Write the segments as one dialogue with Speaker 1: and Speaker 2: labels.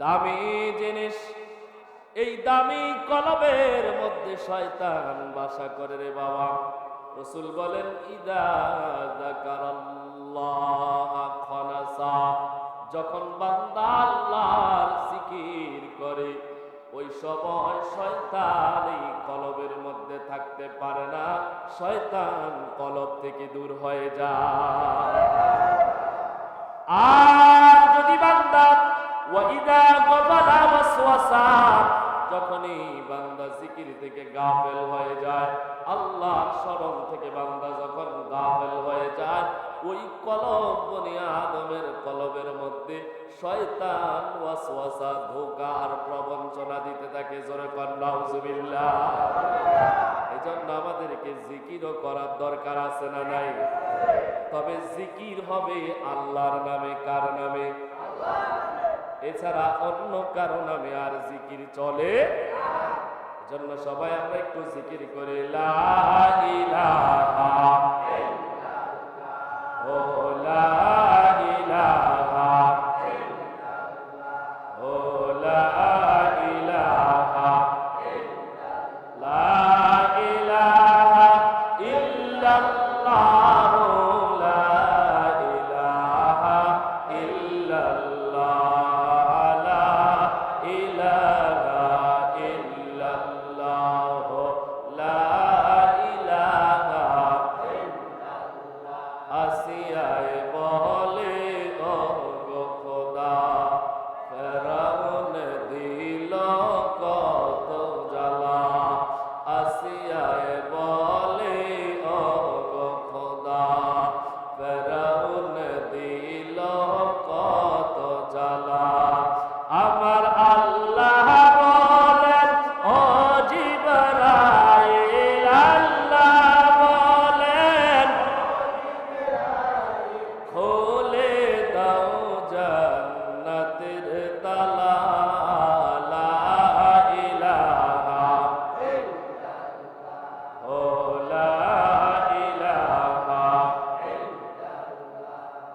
Speaker 1: দামি জিনিস। এই দামি কলবের মধ্যে শয়তান বাসা করে রে বাবা। রসুল বলেন যখন বান্দা আল্লাহর জিকির করে, ওই সময় শয়তান এই কলবের মধ্যে থাকতে পারে না। শয়তান কলব থেকে দূর হয়ে যায়। আর যদি বান্দা থেকে গাফেল হয়ে যায়। আল্লাহ স্মরণ থেকে বান্দা যখন গাফেল হয়ে যায়, ওই কলব বনি আদমের কলবের মধ্যে শয়তান ওয়াসওয়াসা, ধোকা আর প্রবঞ্চনা দিতে থাকে। জোরে এই জন্য আমাদেরকে জিকিরও করার দরকার আছে না নাই? তবে জিকির হবে আল্লাহর নামে, কার নামে? এছাড়া অন্য কারও নামে আর জিকির চলে জন্য সবাই আমরা একটু জিকির করি লা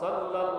Speaker 1: صلى